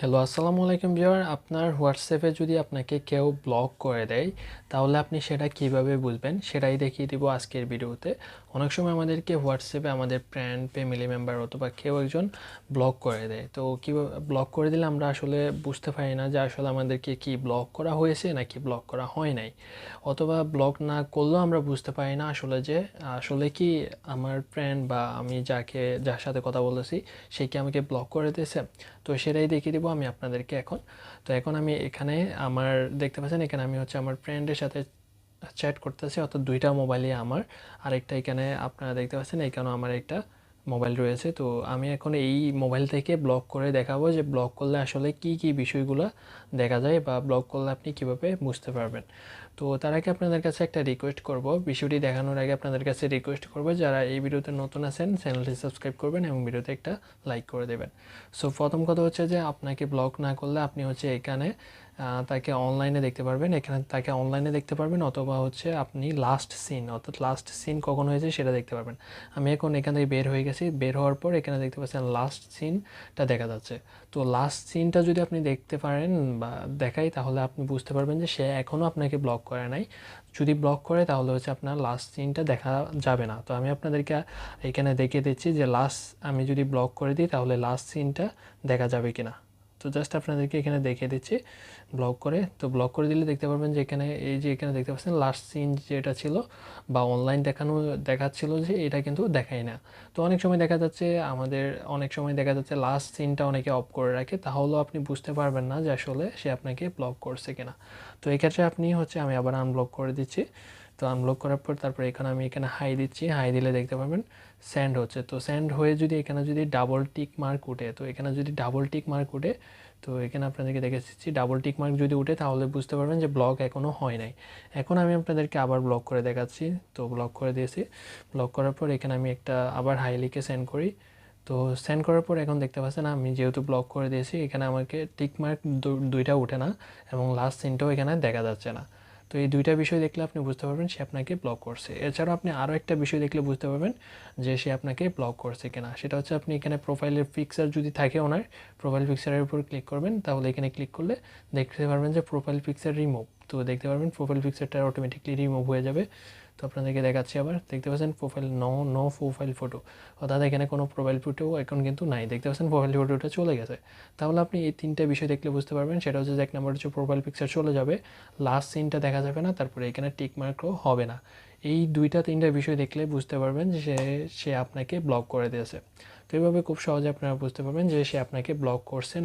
Hello আসসালামু আলাইকুম viewer. আপনার হোয়াটসঅ্যাপে যদি আপনাকে কেউ ব্লক করে দেয়, তাহলে আপনি সেটা কীভাবে বুঝবেন? সেটাই দেখিয়ে দিব আজকের ভিডিওতে। অনেক সময় আমাদেরকে হোয়াটসঅ্যাপে আমাদের ফ্রেন্ড ফ্যামিলি মেম্বার অথবা কেউ একজন ব্লক করে দেয়। তো কীভাবে ব্লক করে দিলে আমরা আসলে বুঝতে পারি না যে আসলে আমাদেরকে কি ব্লক করা হয়েছে নাকি ব্লক করা হয় নাই। অথবা ব্লক না করলেও আমরা বুঝতে পারি না আসলে যে, আসলে কি আমার ফ্রেন্ড বা আমি যাকে, যার সাথে কথা বলেছি সে কি আমাকে ব্লক করে দিয়েছে? তো সেটাই দেখিয়ে দেবো আমি আপনাদেরকে এখন। তো এখন আমি এখানে আমার, দেখতে পাচ্ছেন এখানে আমি হচ্ছে আমার ফ্রেন্ডের সাথে চ্যাট করতেছি, অর্থাৎ দুইটা মোবাইলই আমার। আরেকটা এখানে আপনারা দেখতে পাচ্ছেন, এখানেও আমার একটা মোবাইল রয়েছে। তো আমি এখন এই মোবাইল থেকে ব্লক করে দেখাবো যে ব্লক করলে আসলে কি কি বিষয়গুলো দেখা যায় বা ব্লক করলে আপনি কীভাবে বুঝতে পারবেন। তো তার আগে আপনাদের কাছে একটা রিকোয়েস্ট করব। বিষয়টি দেখানোর আগে আপনাদের কাছে রিকোয়েস্ট করব, যারা এই ভিডিওতে নতুন আছেন চ্যানেলটি সাবস্ক্রাইব করবেন এবং ভিডিওতে একটা লাইক করে দেবেন। সো প্রথম কথা হচ্ছে যে, আপনাকে ব্লক না করলে আপনি হচ্ছে এখানে তাকে অনলাইনে দেখতে পারবেন। এখানে তাকে অনলাইনে দেখতে পারবেন অথবা হচ্ছে আপনি লাস্ট সিন অর্থাৎ লাস্ট সিন কখন হয়েছে সেটা দেখতে পারবেন। আমি এখন এখান থেকে বের হয়ে গেছি। বের হওয়ার পর এখানে দেখতে পাচ্ছেন লাস্ট সিনটা দেখা যাচ্ছে। তো লাস্ট সিনটা যদি আপনি দেখতে পারেন বা দেখাই, তাহলে আপনি বুঝতে পারবেন যে সে এখনও আপনাকে ব্লক করে নাই। যদি ব্লক করে, তাহলে হচ্ছে আপনার লাস্ট সিনটা দেখা যাবে না। তো আমি আপনাদেরকে এখানে দেখিয়ে দিচ্ছি যে লাস্ট আমি যদি ব্লক করে দিই, তাহলে লাস্ট সিনটা দেখা যাবে কিনা। তো জাস্ট আপনাদেরকে এখানে দেখিয়ে দিচ্ছি। ব্লক করে। তো ব্লক করে দিলে দেখতে পারবেন যে এখানে, এই যে এখানে দেখতে পাচ্ছেন লাস্ট সিন যেটা ছিল বা অনলাইন দেখানো, দেখাচ্ছিল যে এটা কিন্তু দেখায় না। তো অনেক সময় দেখা যাচ্ছে আমাদের, অনেক সময় দেখা যাচ্ছে লাস্ট সিনটা অনেকে অফ করে রাখে। তাহলেও আপনি বুঝতে পারবেন না যে আসলে সে আপনাকে ব্লক করছে কিনা। তো এক্ষেত্রে আপনি হচ্ছে, আমি আবার আনব্লক করে দিচ্ছি। তো আনব্লক করার পর তারপর এখানে আমি এখানে হাই দিচ্ছি। হাই দিলে দেখতে পাবেন স্যান্ড হচ্ছে। তো স্যান্ড হয়ে যদি এখানে যদি ডাবল টিক মার্ক উঠে, তো এখানে যদি ডাবল টিক মার্ক উঠে, তো এখানে আপনাদেরকে দেখে দিচ্ছি ডাবল টিক মার্ক যদি উঠে, তাহলে বুঝতে পারবেন যে ব্লক এখনও হয় নাই। এখন আমি আপনাদেরকে আবার ব্লক করে দেখাচ্ছি। তো ব্লক করে দিয়েছি। ব্লক করার পর এখানে আমি একটা আবার হাই লিখে সেন্ড করি। তো সেন্ড করার পর এখন দেখতে পাচ্ছেন আমি যেহেতু ব্লক করে দিয়েছি, এখানে আমাকে টিক মার্ক দুইটা উঠে না এবং লাস্ট সিনটাও এখানে দেখা যাচ্ছে না। তো এই দুইটা বিষয় দেখলে আপনি বুঝতে পারবেন সে আপনাকে ব্লক করছে। এছাড়াও আপনি আরও একটা বিষয় দেখলে বুঝতে পারবেন যে সে আপনাকে ব্লক করছে কিনা। সেটা হচ্ছে আপনি এখানে প্রোফাইলের পিকচার যদি থাকে ওনার প্রোফাইল পিকচারের উপর ক্লিক করবেন, তাহলে এখানে ক্লিক করলে দেখতে পারবেন যে প্রোফাইল পিকচার রিমুভ তো দেখতে পারবেন প্রোফাইল পিকচারটা অটোমেটিকলি রিমুভ হয়ে যাবে। তো আপনাদেরকে দেখাচ্ছি আবার, দেখতে পাচ্ছেন profile no no profile photo অর্থাৎ এখানে কোনো প্রোফাইল ফটো এখন কিন্তু নাই। দেখতে পাচ্ছেন প্রোফাইল ফটোটা চলে গেছে। তাহলে আপনি এই তিনটা বিষয় দেখলে বুঝতে পারবেন, সেটা হচ্ছে যে এক নাম্বার হচ্ছে প্রোফাইল পিকচার চলে যাবে লাস্ট সিনটা দেখা যাবে না, তারপরে এখানে টিক মার্কও হবে না। এই দুইটা তিনটা বিষয় দেখলে বুঝতে পারবেন যে সে সে আপনাকে ব্লক করে দিয়েছে। তো এইভাবে খুব সহজে আপনারা বুঝতে পারবেন যে সে আপনাকে ব্লক করছে